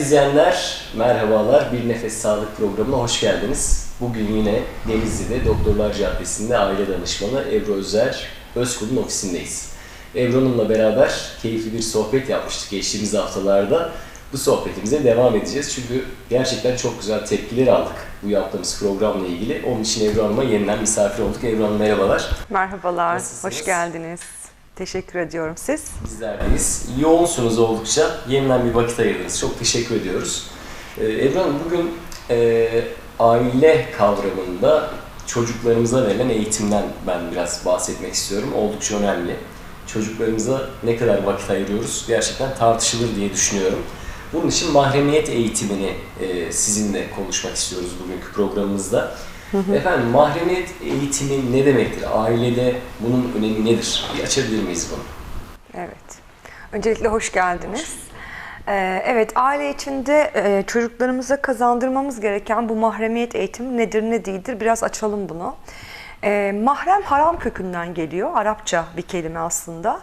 İzleyenler, merhabalar. Bir Nefes Sağlık programına hoş geldiniz. Bugün yine Denizli'de Doktorlar Caddesi'nde aile danışmanı Ebru Özer Özkul'un ofisindeyiz. Ebru Hanım'la beraber keyifli bir sohbet yapmıştık geçtiğimiz haftalarda. Bu sohbetimize devam edeceğiz çünkü gerçekten çok güzel tepkiler aldık bu yaptığımız programla ilgili. Onun için Ebru Hanım'a yeniden misafir olduk. Ebru Hanım merhabalar. Merhabalar, Nasılsınız? hoş geldiniz. Teşekkür ediyorum. Siz? Bizlerdeyiz. Yoğunsunuz oldukça. Yeniden bir vakit ayırdınız. Çok teşekkür ediyoruz. Ee, Ebru Hanım bugün e, aile kavramında çocuklarımıza verilen eğitimden ben biraz bahsetmek istiyorum. Oldukça önemli. Çocuklarımıza ne kadar vakit ayırıyoruz gerçekten tartışılır diye düşünüyorum. Bunun için mahremiyet eğitimini e, sizinle konuşmak istiyoruz bugünkü programımızda. Efendim mahremiyet eğitimi ne demektir? Ailede bunun önemi nedir? Bir açabilir miyiz bunu? Evet. Öncelikle hoş geldiniz. Ee, evet, aile içinde e, çocuklarımıza kazandırmamız gereken bu mahremiyet eğitimi nedir, ne değildir? Biraz açalım bunu. Ee, mahrem haram kökünden geliyor. Arapça bir kelime aslında.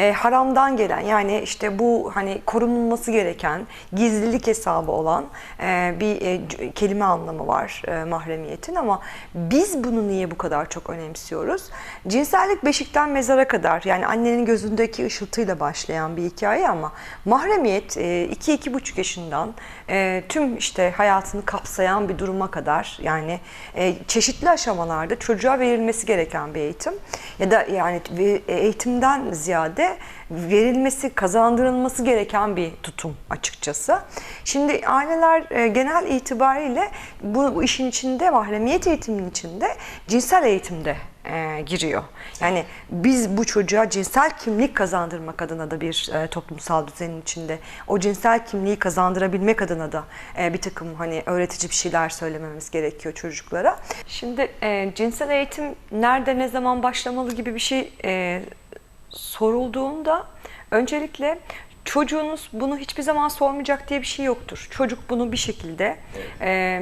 Ee, haramdan gelen yani işte bu hani korunulması gereken gizlilik hesabı olan e, bir e, kelime anlamı var e, mahremiyetin ama biz bunu niye bu kadar çok önemsiyoruz? Cinsellik beşikten mezara kadar yani annenin gözündeki ışıltıyla başlayan bir hikaye ama mahremiyet 2-2,5 yaşından e, tüm işte hayatını kapsayan bir duruma kadar yani e, çeşitli aşamalarda çocuğa verilmesi gereken bir eğitim ya da yani ve- eğitimden ziyade verilmesi, kazandırılması gereken bir tutum açıkçası. Şimdi aileler e, genel itibariyle bu, işin içinde mahremiyet eğitiminin içinde cinsel eğitimde e, giriyor. Yani biz bu çocuğa cinsel kimlik kazandırmak adına da bir e, toplumsal düzenin içinde o cinsel kimliği kazandırabilmek adına da bir takım hani öğretici bir şeyler söylememiz gerekiyor çocuklara. Şimdi cinsel eğitim nerede ne zaman başlamalı gibi bir şey sorulduğunda öncelikle çocuğunuz bunu hiçbir zaman sormayacak diye bir şey yoktur. Çocuk bunu bir şekilde e,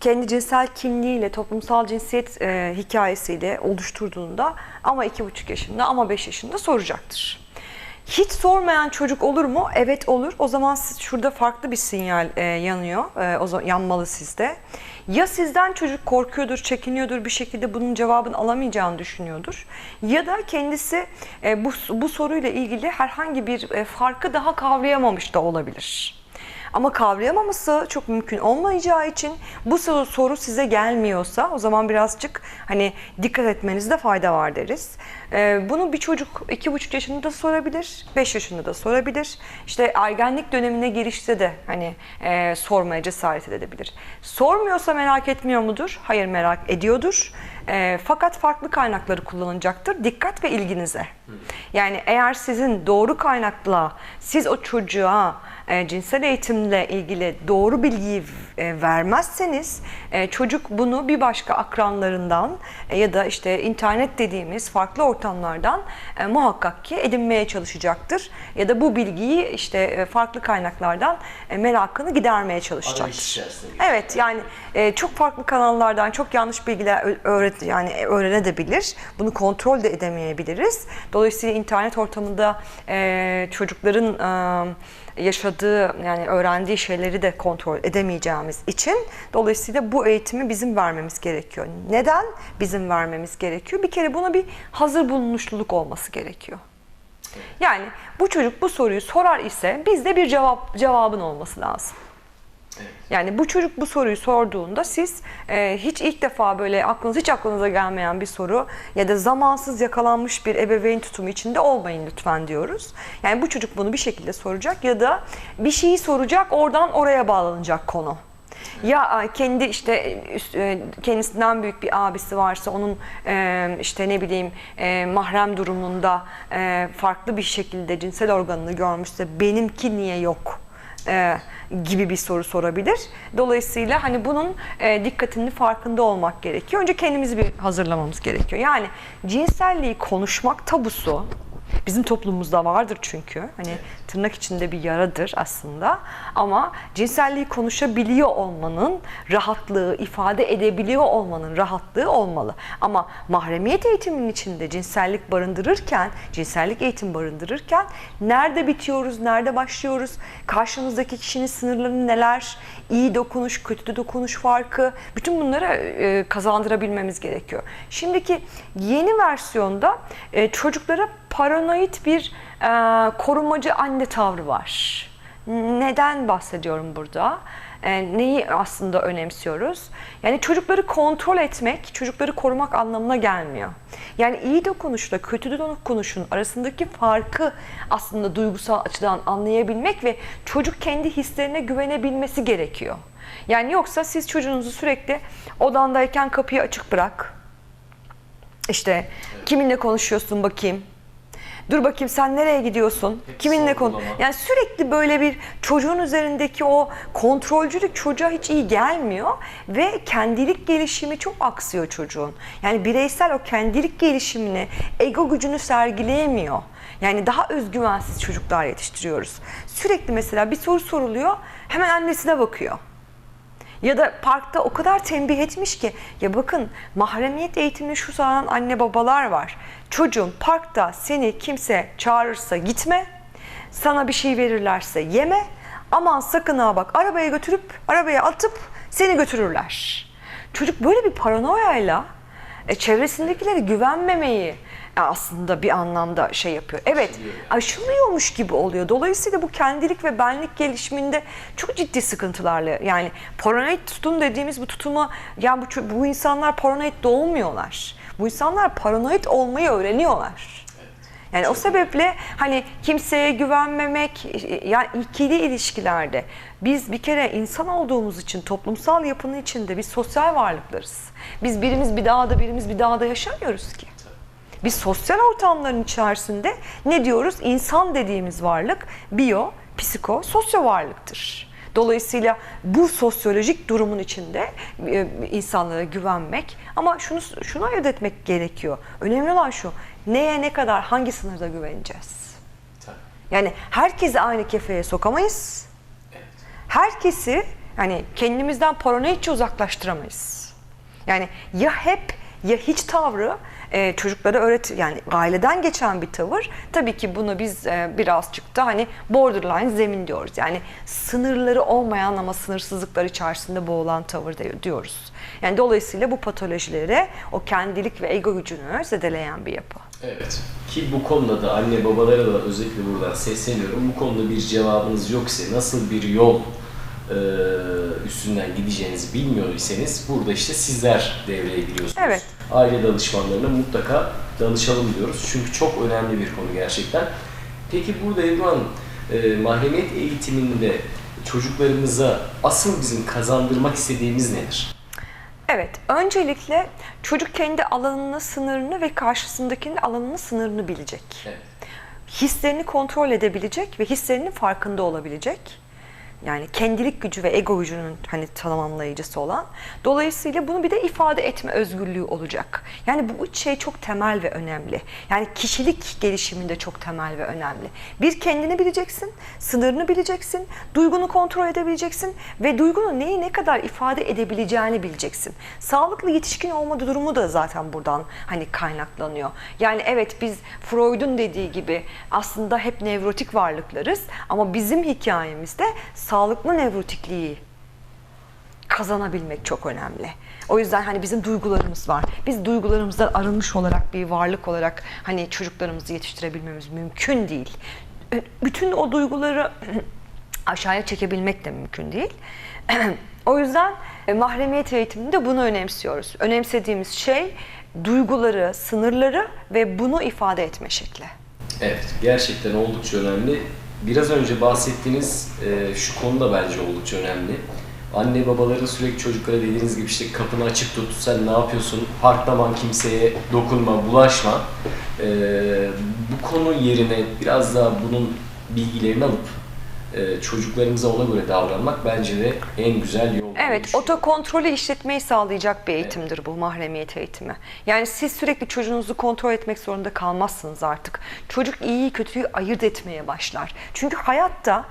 kendi cinsel kimliğiyle, toplumsal cinsiyet e, hikayesiyle oluşturduğunda ama iki buçuk yaşında ama beş yaşında soracaktır. Hiç sormayan çocuk olur mu? Evet olur. O zaman siz, şurada farklı bir sinyal e, yanıyor. E, o zaman yanmalı sizde. Ya sizden çocuk korkuyordur, çekiniyordur bir şekilde bunun cevabını alamayacağını düşünüyordur. Ya da kendisi e, bu, bu soruyla ilgili herhangi bir e, farkı daha kavrayamamış da olabilir. Ama kavrayamaması çok mümkün olmayacağı için bu soru, size gelmiyorsa o zaman birazcık hani dikkat etmenizde fayda var deriz. Ee, bunu bir çocuk iki buçuk yaşında da sorabilir, 5 yaşında da sorabilir. İşte ergenlik dönemine girişte de hani e, sormaya cesaret edebilir. Sormuyorsa merak etmiyor mudur? Hayır merak ediyordur. E, fakat farklı kaynakları kullanacaktır. Dikkat ve ilginize. Yani eğer sizin doğru kaynakla siz o çocuğa e, cinsel eğitimle ilgili doğru bilgiyi e, vermezseniz e, çocuk bunu bir başka akranlarından e, ya da işte internet dediğimiz farklı ortamlardan e, muhakkak ki edinmeye çalışacaktır ya da bu bilgiyi işte e, farklı kaynaklardan e, merakını gidermeye çalışacaktır. Evet yani e, çok farklı kanallardan çok yanlış bilgiler öğret yani öğrenebilir. Bunu kontrol de edemeyebiliriz. Dolayısıyla internet ortamında e, çocukların e, yaşadığı yani öğrendiği şeyleri de kontrol edemeyeceğimiz için dolayısıyla bu eğitimi bizim vermemiz gerekiyor. Neden bizim vermemiz gerekiyor? Bir kere buna bir hazır bulunuşluluk olması gerekiyor. Yani bu çocuk bu soruyu sorar ise bizde bir cevap cevabın olması lazım. Yani bu çocuk bu soruyu sorduğunda siz e, hiç ilk defa böyle aklınız hiç aklınıza gelmeyen bir soru ya da zamansız yakalanmış bir ebeveyn tutumu içinde olmayın lütfen diyoruz. Yani bu çocuk bunu bir şekilde soracak ya da bir şeyi soracak oradan oraya bağlanacak konu. Ya e, kendi işte üst- e, kendisinden büyük bir abisi varsa onun e, işte ne bileyim e, mahrem durumunda e, farklı bir şekilde cinsel organını görmüşse benimki niye yok? E, gibi bir soru sorabilir. Dolayısıyla hani bunun e, dikkatinin farkında olmak gerekiyor. Önce kendimizi bir hazırlamamız gerekiyor. Yani cinselliği konuşmak tabusu Bizim toplumumuzda vardır çünkü. Hani tırnak içinde bir yaradır aslında. Ama cinselliği konuşabiliyor olmanın rahatlığı, ifade edebiliyor olmanın rahatlığı olmalı. Ama mahremiyet eğitiminin içinde cinsellik barındırırken, cinsellik eğitim barındırırken nerede bitiyoruz, nerede başlıyoruz, karşımızdaki kişinin sınırları neler, iyi dokunuş, kötü dokunuş farkı, bütün bunları e, kazandırabilmemiz gerekiyor. Şimdiki yeni versiyonda e, çocuklara paranoid bir e, korumacı anne tavrı var. Neden bahsediyorum burada? E, neyi aslında önemsiyoruz? Yani çocukları kontrol etmek, çocukları korumak anlamına gelmiyor. Yani iyi dokunuşla kötü dokunuşun arasındaki farkı aslında duygusal açıdan anlayabilmek ve çocuk kendi hislerine güvenebilmesi gerekiyor. Yani yoksa siz çocuğunuzu sürekli odandayken kapıyı açık bırak. İşte kiminle konuşuyorsun bakayım. Dur bakayım sen nereye gidiyorsun? Hep Kiminle konu? Yani sürekli böyle bir çocuğun üzerindeki o kontrolcülük çocuğa hiç iyi gelmiyor ve kendilik gelişimi çok aksıyor çocuğun. Yani bireysel o kendilik gelişimini, ego gücünü sergileyemiyor. Yani daha özgüvensiz çocuklar yetiştiriyoruz. Sürekli mesela bir soru soruluyor, hemen annesine bakıyor. Ya da parkta o kadar tembih etmiş ki ya bakın mahremiyet eğitimini şu sağlayan anne babalar var. Çocuğum parkta seni kimse çağırırsa gitme. Sana bir şey verirlerse yeme. Aman sakın ha bak arabaya götürüp arabaya atıp seni götürürler. Çocuk böyle bir paranoyayla e, çevresindekilere güvenmemeyi e, aslında bir anlamda şey yapıyor. Evet aşılıyormuş gibi oluyor. Dolayısıyla bu kendilik ve benlik gelişiminde çok ciddi sıkıntılarla yani paranoid tutum dediğimiz bu tutuma yani bu, bu insanlar paranoid doğmuyorlar. Bu insanlar paranoid olmayı öğreniyorlar. Yani o sebeple hani kimseye güvenmemek, yani ikili ilişkilerde biz bir kere insan olduğumuz için toplumsal yapının içinde biz sosyal varlıklarız. Biz birimiz bir dağda birimiz bir dağda yaşamıyoruz ki. Biz sosyal ortamların içerisinde ne diyoruz? İnsan dediğimiz varlık biyo, psiko, sosyo varlıktır. Dolayısıyla bu sosyolojik durumun içinde e, insanlara güvenmek ama şunu şunu ayırt etmek gerekiyor. Önemli olan şu. Neye ne kadar hangi sınırda güveneceğiz? Tabii. Yani herkesi aynı kefeye sokamayız. Evet. Herkesi yani kendimizden paranoidçe uzaklaştıramayız. Yani ya hep ya hiç tavrı e, çocuklara öğret yani aileden geçen bir tavır. Tabii ki bunu biz e, birazcık da hani borderline zemin diyoruz. Yani sınırları olmayan ama sınırsızlıklar içerisinde boğulan tavır diyoruz. Yani dolayısıyla bu patolojilere o kendilik ve ego gücünü zedeleyen bir yapı. Evet. Ki bu konuda da anne babalara da özellikle buradan sesleniyorum. Bu konuda bir cevabınız yoksa nasıl bir yol e, üstünden gideceğinizi bilmiyorsanız burada işte sizler devreye giriyorsunuz. Evet. Aile danışmanlarına mutlaka danışalım diyoruz. Çünkü çok önemli bir konu gerçekten. Peki burada Ebru Hanım, e, mahremiyet eğitiminde çocuklarımıza asıl bizim kazandırmak istediğimiz nedir? Evet, öncelikle çocuk kendi alanını, sınırını ve karşısındakinin alanını, sınırını bilecek. Evet. Hislerini kontrol edebilecek ve hislerinin farkında olabilecek. Yani kendilik gücü ve ego gücünün hani tamamlayıcısı olan. Dolayısıyla bunu bir de ifade etme özgürlüğü olacak. Yani bu üç şey çok temel ve önemli. Yani kişilik gelişiminde çok temel ve önemli. Bir kendini bileceksin, sınırını bileceksin, duygunu kontrol edebileceksin ve duygunu neyi ne kadar ifade edebileceğini bileceksin. Sağlıklı yetişkin olma durumu da zaten buradan hani kaynaklanıyor. Yani evet biz Freud'un dediği gibi aslında hep nevrotik varlıklarız ama bizim hikayemizde sağlıklı nevrotikliği kazanabilmek çok önemli. O yüzden hani bizim duygularımız var. Biz duygularımızdan arınmış olarak bir varlık olarak hani çocuklarımızı yetiştirebilmemiz mümkün değil. Bütün o duyguları aşağıya çekebilmek de mümkün değil. o yüzden e, mahremiyet eğitiminde bunu önemsiyoruz. Önemsediğimiz şey duyguları, sınırları ve bunu ifade etme şekli. Evet, gerçekten oldukça önemli. Biraz önce bahsettiğiniz e, şu konu da bence oldukça önemli. Anne babaların sürekli çocuklara dediğiniz gibi işte kapını açık tut, sen ne yapıyorsun, parklaman kimseye dokunma, bulaşma. E, bu konu yerine biraz daha bunun bilgilerini alıp e, çocuklarımıza ona göre davranmak bence de en güzel yol. Evet, düşünüyorum. otokontrolü işletmeyi sağlayacak bir eğitimdir bu mahremiyet eğitimi. Yani siz sürekli çocuğunuzu kontrol etmek zorunda kalmazsınız artık. Çocuk iyiyi kötüyü ayırt etmeye başlar. Çünkü hayatta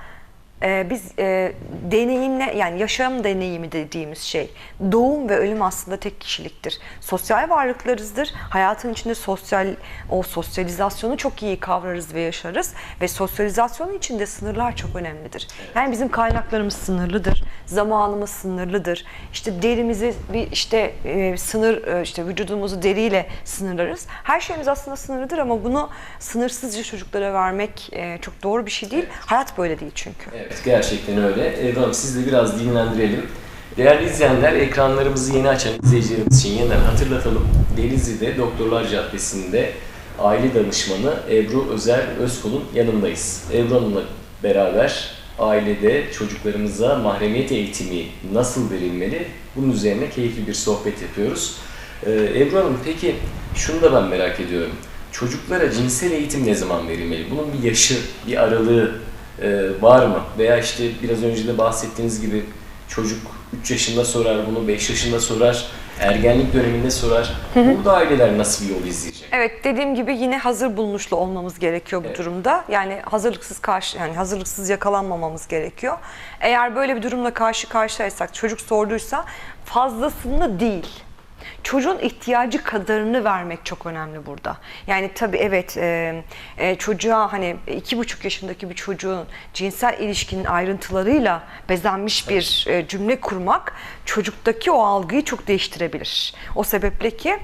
e, biz e, deneyimle yani yaşam deneyimi dediğimiz şey doğum ve ölüm aslında tek kişiliktir. Sosyal varlıklarızdır. Hayatın içinde sosyal o sosyalizasyonu çok iyi kavrarız ve yaşarız ve sosyalizasyonun içinde sınırlar çok önemlidir. Yani bizim kaynaklarımız sınırlıdır. Zamanımız sınırlıdır. İşte derimizi bir işte e, sınır e, işte vücudumuzu deriyle sınırlarız. Her şeyimiz aslında sınırlıdır ama bunu sınırsızca çocuklara vermek e, çok doğru bir şey değil. Hayat böyle değil çünkü. Evet gerçekten öyle. Hanım siz de biraz dinlendirelim. Değerli izleyenler ekranlarımızı yeni açan izleyicilerimiz için yeniden hatırlatalım. Denizli'de Doktorlar Caddesi'nde aile danışmanı Ebru Özer Özkul'un yanındayız. Ebru Hanım'la beraber ailede çocuklarımıza mahremiyet eğitimi nasıl verilmeli bunun üzerine keyifli bir sohbet yapıyoruz. Ee, Ebru Hanım peki şunu da ben merak ediyorum. Çocuklara cinsel eğitim ne zaman verilmeli? Bunun bir yaşı, bir aralığı e, var mı? Veya işte biraz önce de bahsettiğiniz gibi çocuk 3 yaşında sorar bunu, 5 yaşında sorar, ergenlik döneminde sorar. Burada aileler nasıl bir yol izleyecek? Evet dediğim gibi yine hazır bulunuşlu olmamız gerekiyor bu Evet. durumda. Yani hazırlıksız karşı yani hazırlıksız yakalanmamamız gerekiyor. Eğer böyle bir durumla karşı karşıyaysak çocuk sorduysa fazlasını değil. Çocuğun ihtiyacı kadarını vermek çok önemli burada. Yani tabii evet e, e, çocuğa hani iki buçuk yaşındaki bir çocuğun cinsel ilişkinin ayrıntılarıyla bezenmiş bir e, cümle kurmak çocuktaki o algıyı çok değiştirebilir. O sebeple ki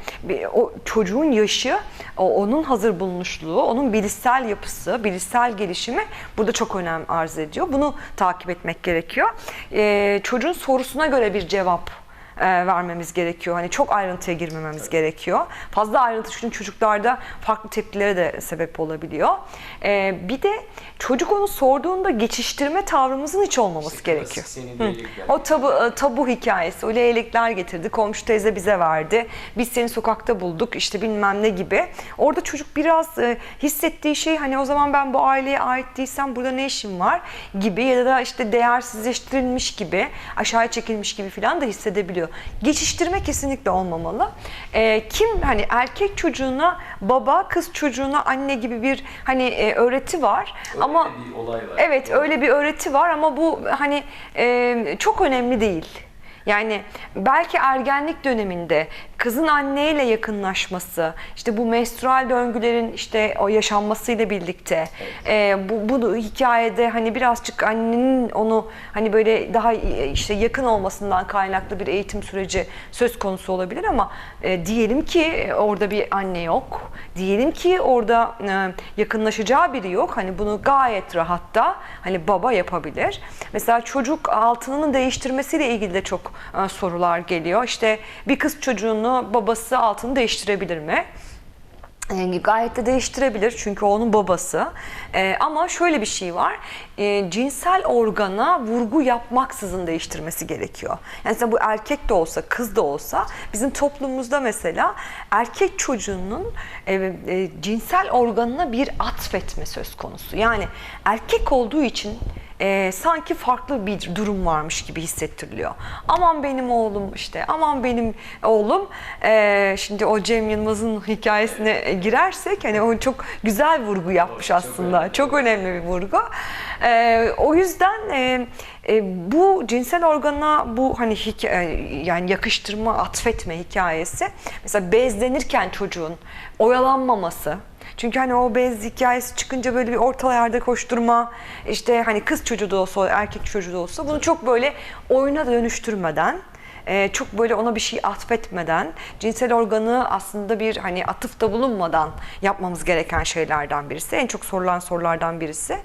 o çocuğun yaşı, o, onun hazır bulunuşluğu, onun bilişsel yapısı, bilişsel gelişimi burada çok önem arz ediyor. Bunu takip etmek gerekiyor. E, çocuğun sorusuna göre bir cevap e, vermemiz gerekiyor. Hani çok ayrıntıya girmememiz gerekiyor. Fazla ayrıntı çünkü çocuklarda farklı tepkilere de sebep olabiliyor. E, bir de çocuk onu sorduğunda geçiştirme tavrımızın hiç olmaması İşte gerekiyor. leylekler O tabu, e, tabu hikayesi, o leylekler getirdi, komşu teyze bize verdi, biz seni sokakta bulduk, işte bilmem ne gibi. Orada çocuk biraz e, hissettiği şey hani o zaman ben bu aileye ait değilsem burada ne işim var gibi ya da işte değersizleştirilmiş gibi, aşağıya çekilmiş gibi falan da hissedebiliyor. Geçiştirme kesinlikle olmamalı. E, kim hani erkek çocuğuna baba, kız çocuğuna anne gibi bir hani e, öğreti var Öyle ama bir olay var. Evet öyle bir öğreti var ama bu hani e, çok önemli değil. Yani belki ergenlik döneminde kızın anneyle yakınlaşması, işte bu menstrual döngülerin işte o yaşanmasıyla birlikte e, bu, bu hikayede hani birazcık annenin onu hani böyle daha e, işte yakın olmasından kaynaklı bir eğitim süreci söz konusu olabilir ama e, diyelim ki orada bir anne yok. Diyelim ki orada e, yakınlaşacağı biri yok. Hani bunu gayet rahatta hani baba yapabilir. Mesela çocuk altınını değiştirmesiyle ilgili de çok e, sorular geliyor. İşte bir kız çocuğunu babası altını değiştirebilir mi? E, gayet de değiştirebilir çünkü onun babası. E, ama şöyle bir şey var. E, cinsel organa vurgu yapmaksızın değiştirmesi gerekiyor. Yani mesela bu erkek de olsa, kız da olsa bizim toplumumuzda mesela erkek çocuğunun e, e, cinsel organına bir atfetme söz konusu. Yani erkek olduğu için e, sanki farklı bir durum varmış gibi hissettiriliyor. Aman benim oğlum işte, aman benim oğlum. E, şimdi o Cem Yılmaz'ın hikayesine girersek hani o çok güzel vurgu yapmış aslında. Çok önemli bir vurgu. E, o yüzden e, e, bu cinsel organa bu hani hikaye, yani yakıştırma, atfetme hikayesi mesela bezlenirken çocuğun oyalanmaması, çünkü hani o bez hikayesi çıkınca böyle bir ortalarda koşturma, işte hani kız çocuğu da olsa, erkek çocuğu da olsa bunu çok böyle oyuna dönüştürmeden, e, çok böyle ona bir şey atfetmeden, cinsel organı aslında bir hani atıfta bulunmadan yapmamız gereken şeylerden birisi. En çok sorulan sorulardan birisi.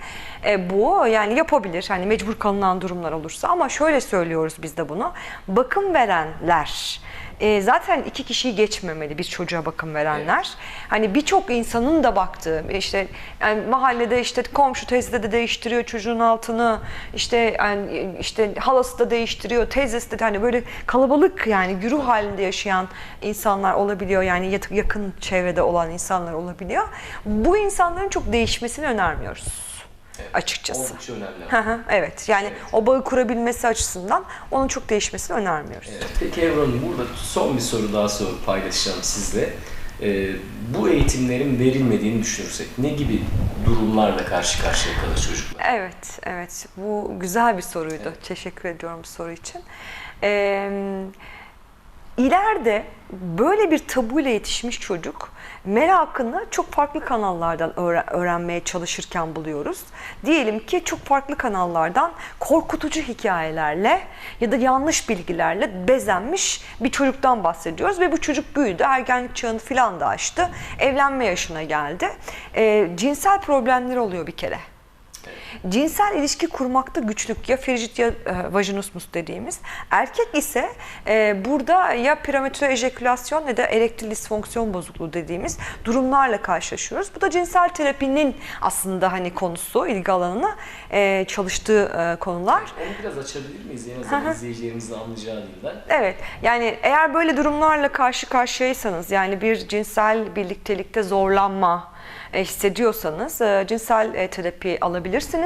E, bu yani yapabilir. Hani mecbur kalınan durumlar olursa ama şöyle söylüyoruz biz de bunu. Bakım verenler e, zaten iki kişiyi geçmemeli bir çocuğa bakım verenler. Hani birçok insanın da baktığı işte yani mahallede işte komşu teyze de değiştiriyor çocuğun altını işte yani işte halası da değiştiriyor teyzesi de hani böyle kalabalık yani güruh halinde yaşayan insanlar olabiliyor yani yak- yakın çevrede olan insanlar olabiliyor. Bu insanların çok değişmesini önermiyoruz. Açıkçası. Oldukça önemli. Hı hı, evet yani o bağı kurabilmesi açısından onun çok değişmesini önermiyoruz. Evet, peki Hanım burada son bir soru daha sorup paylaşacağım sizle. Ee, bu eğitimlerin verilmediğini düşünürsek ne gibi durumlarla karşı karşıya kalır çocuklar? Evet, evet. Bu güzel bir soruydu. Teşekkür ediyorum bu soru için. Ee, ileride böyle bir tabuyla yetişmiş çocuk merakını çok farklı kanallardan öğre- öğrenmeye çalışırken buluyoruz. Diyelim ki çok farklı kanallardan korkutucu hikayelerle ya da yanlış bilgilerle bezenmiş bir çocuktan bahsediyoruz ve bu çocuk büyüdü, ergenlik çağını filan da aştı, evlenme yaşına geldi. Ee, cinsel problemleri oluyor bir kere. Cinsel ilişki kurmakta güçlük ya frigid ya e, vajinismus dediğimiz. Erkek ise e, burada ya prematüre ejekülasyon ya da erektil disfonksiyon bozukluğu dediğimiz durumlarla karşılaşıyoruz. Bu da cinsel terapinin aslında hani konusu, ilgi alanına e, çalıştığı e, konular. Onu biraz açabilir miyiz en azından izleyicilerimizin anlayacağı dilden? Evet yani eğer böyle durumlarla karşı karşıyaysanız yani bir cinsel birliktelikte zorlanma hissediyorsanız cinsel terapi alabilirsiniz.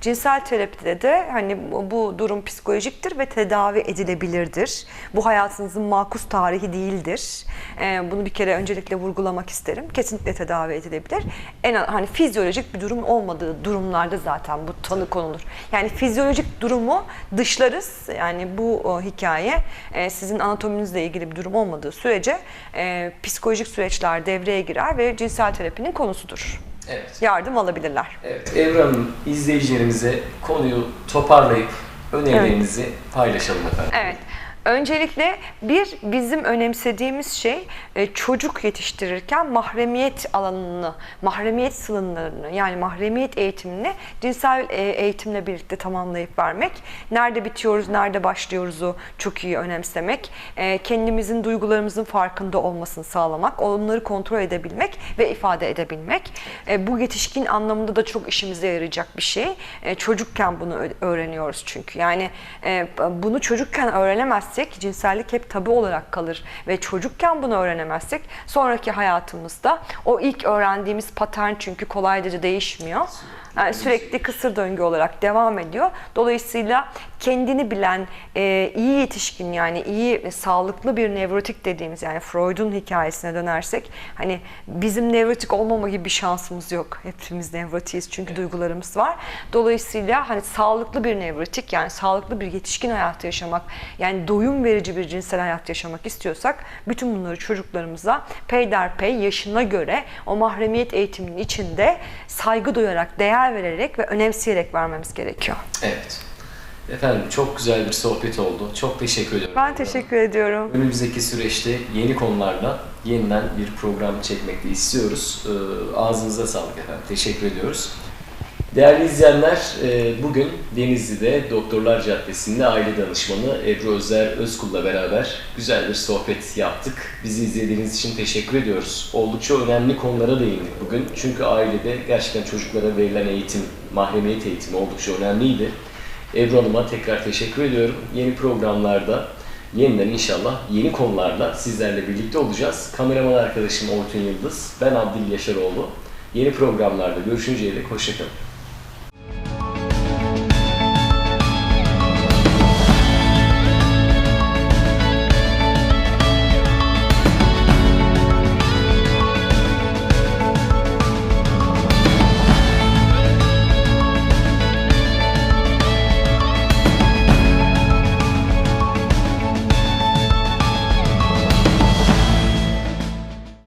Cinsel terapide de hani bu, durum psikolojiktir ve tedavi edilebilirdir. Bu hayatınızın makus tarihi değildir. E, bunu bir kere öncelikle vurgulamak isterim. Kesinlikle tedavi edilebilir. En hani fizyolojik bir durum olmadığı durumlarda zaten bu tanı konulur. Yani fizyolojik durumu dışlarız. Yani bu o, hikaye e, sizin anatominizle ilgili bir durum olmadığı sürece e, psikolojik süreçler devreye girer ve cinsel terapinin konusudur. Evet. Yardım alabilirler. Evet, Ebru Hanım izleyicilerimize konuyu toparlayıp önerilerinizi paylaşalım efendim. Evet. Öncelikle bir bizim önemsediğimiz şey e, çocuk yetiştirirken mahremiyet alanını, mahremiyet sınırlarını yani mahremiyet eğitimini cinsel e, eğitimle birlikte tamamlayıp vermek. Nerede bitiyoruz, nerede başlıyoruzu çok iyi önemsemek. E, Kendimizin duygularımızın farkında olmasını sağlamak, onları kontrol edebilmek ve ifade edebilmek. Bu yetişkin anlamında da çok işimize yarayacak bir şey. Çocukken bunu öğreniyoruz çünkü. Yani bunu çocukken öğrenemezsek cinsellik hep tabu olarak kalır ve çocukken bunu öğrenemezsek sonraki hayatımızda o ilk öğrendiğimiz patern çünkü kolayca değişmiyor. Yani sürekli kısır döngü olarak devam ediyor. Dolayısıyla kendini bilen e, iyi yetişkin yani iyi ve sağlıklı bir nevrotik dediğimiz yani Freud'un hikayesine dönersek hani bizim nevrotik olmama gibi bir şansımız yok. Hepimiz nevrotiyiz çünkü duygularımız var. Dolayısıyla hani sağlıklı bir nevrotik yani sağlıklı bir yetişkin hayatı yaşamak yani doyum verici bir cinsel hayat yaşamak istiyorsak bütün bunları çocuklarımıza peyderpey yaşına göre o mahremiyet eğitiminin içinde saygı duyarak, değer vererek ve önemseyerek vermemiz gerekiyor. Evet. Efendim çok güzel bir sohbet oldu. Çok teşekkür ediyorum. Ben teşekkür ediyorum. Önümüzdeki süreçte yeni konularla yeniden bir program çekmek de istiyoruz. Ee, Ağzınıza sağlık efendim. Teşekkür ediyoruz. Değerli izleyenler, e, bugün Denizli'de Doktorlar Caddesi'nde aile danışmanı Ebru Özer Özkul'la beraber güzel bir sohbet yaptık. Bizi izlediğiniz için teşekkür ediyoruz. Oldukça önemli konulara değindik bugün. Çünkü ailede gerçekten çocuklara verilen eğitim, mahremiyet eğitimi oldukça önemliydi. Ebru Hanım'a tekrar teşekkür ediyorum. Yeni programlarda yeniden inşallah yeni konularla sizlerle birlikte olacağız. Kameraman arkadaşım Orçun Yıldız, ben Abdil Yaşaroğlu. Yeni programlarda görüşünceye dek hoşçakalın.